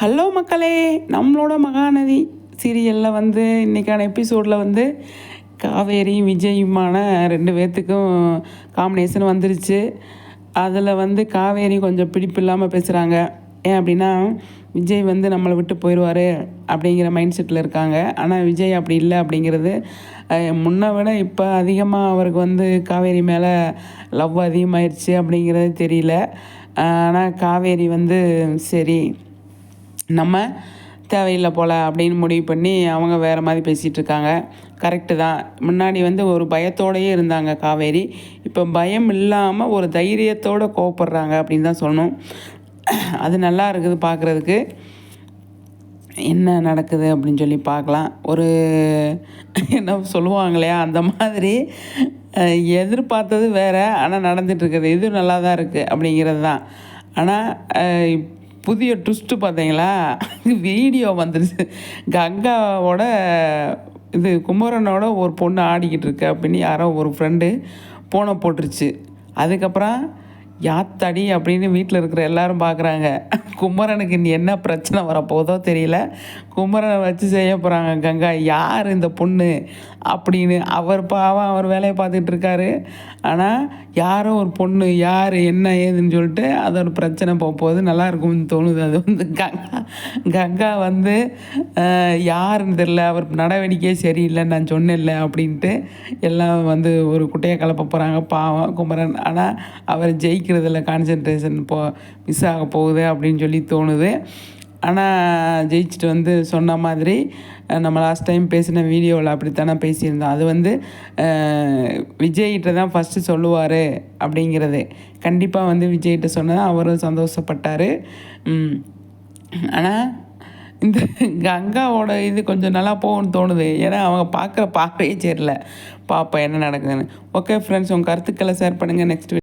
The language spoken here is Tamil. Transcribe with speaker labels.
Speaker 1: ஹலோ மக்களே நம்மளோட மகாநதி சீரியலில் வந்து இன்றைக்கான எபிசோடில் வந்து காவேரியும் விஜயுமான ரெண்டு பேர்த்துக்கும் காம்பினேஷன் வந்துருச்சு. அதில் வந்து காவேரி கொஞ்சம் பிடிப்பு இல்லாமல் பேசுகிறாங்க ஏன் அப்படின்னா விஜய் வந்து நம்மளை விட்டு போயிடுவார் அப்படிங்கிற மைண்ட் செட்டில் இருக்காங்க. ஆனால் விஜய் அப்படி இல்லை அப்படிங்கிறது அஹ், முன்னை விட இப்போ அதிகமாக அவருக்கு வந்து காவேரி மேலே லவ் அதிகமாயிருச்சு அப்படிங்கிறது தெரியல. ஆனால் காவேரி வந்து சரி நம்ம தேவையில்லை போல் அப்படின்னு முடிவு பண்ணி அவங்க வேறு மாதிரி பேசிகிட்டு இருக்காங்க. கரெக்டு தான். முன்னாடி வந்து ஒரு பயத்தோடயே இருந்தாங்க காவேரி. இப்போ பயம் இல்லாமல் ஒரு தைரியத்தோடு கோவப்படுறாங்க அப்படின்னு தான் சொன்னோம் அது நல்லா இருக்குது பார்க்குறதுக்கு என்ன நடக்குது அப்படின்னு சொல்லி பார்க்கலாம் ஒரு என்ன சொல்லுவாங்க இல்லையா அந்த மாதிரி எதிர்பார்த்தது வேறு ஆனால் நடந்துகிட்ருக்குது இது நல்லா தான் இருக்குது அப்படிங்கிறது தான். ஆனால் புதிய ட்விஸ்ட்டு பார்த்தீங்களா? வீடியோ வந்துருச்சு. கங்காவோட இது குமரனோட ஒரு பொண்ணு ஆடிக்கிட்டு இருக்கு அப்படின்னு யாரோ ஒரு ஃப்ரெண்டு போனை போட்டுருச்சு. அதுக்கப்புறம் யாத்தாடி அப்படின்னு வீட்டில் இருக்கிற எல்லாரும் பார்க்குறாங்க. குமரனுக்கு இனி என்ன பிரச்சனை வரப்போதோ தெரியல. குமரனை வச்சு செய்ய போகிறாங்க கங்கா. யார் இந்த பொண்ணு அப்படின்னு அவர் பாவம் அவர் வேலையை பார்த்துட்டு இருக்காரு. ஆனால் யாரோ ஒரு பொண்ணு யார் என்ன ஏதுன்னு சொல்லிட்டு அதோட ஒரு பிரச்சனை போக நல்லாயிருக்கும்னு தோணுது. அது வந்து கங்கா. கங்கா வந்து யாருன்னு தெரில அவர் நடவடிக்கையே சரியில்லை நான் சொன்னேன்ல அப்படின்ட்டு எல்லாம் வந்து ஒரு குட்டையை கலப்ப போகிறாங்க பாவம் குமரன். ஆனால் அவர் ஜெயிக்கிறதுல கான்சென்ட்ரேஷன் போ மிஸ் ஆக போகுது அப்படின்னு சொல்லி தோணுது. ஆனால் ஜெயிச்சுட்டு வந்து சொன்ன மாதிரி நம்ம லாஸ்ட் டைம் பேசின வீடியோவில் அப்படித்தானே பேசியிருந்தோம். அது வந்து விஜய்கிட்ட தான் ஃபஸ்ட்டு சொல்லுவார் அப்படிங்கிறது. கண்டிப்பாக வந்து விஜய்கிட்ட சொன்னதான் அவரும் சந்தோஷப்பட்டார். ஆனால் இந்த கங்காவோட இது கொஞ்சம் நல்லா போகும்னு தோணுது. ஏன்னா அவங்க பார்க்குற பார்க்கவே சரியில்லை. பாப்பா என்ன நடக்குதுன்னு. ஓகே ஃப்ரெண்ட்ஸ் உங்கள் கருத்துக்களை ஷேர் பண்ணுங்கள் நெக்ஸ்ட்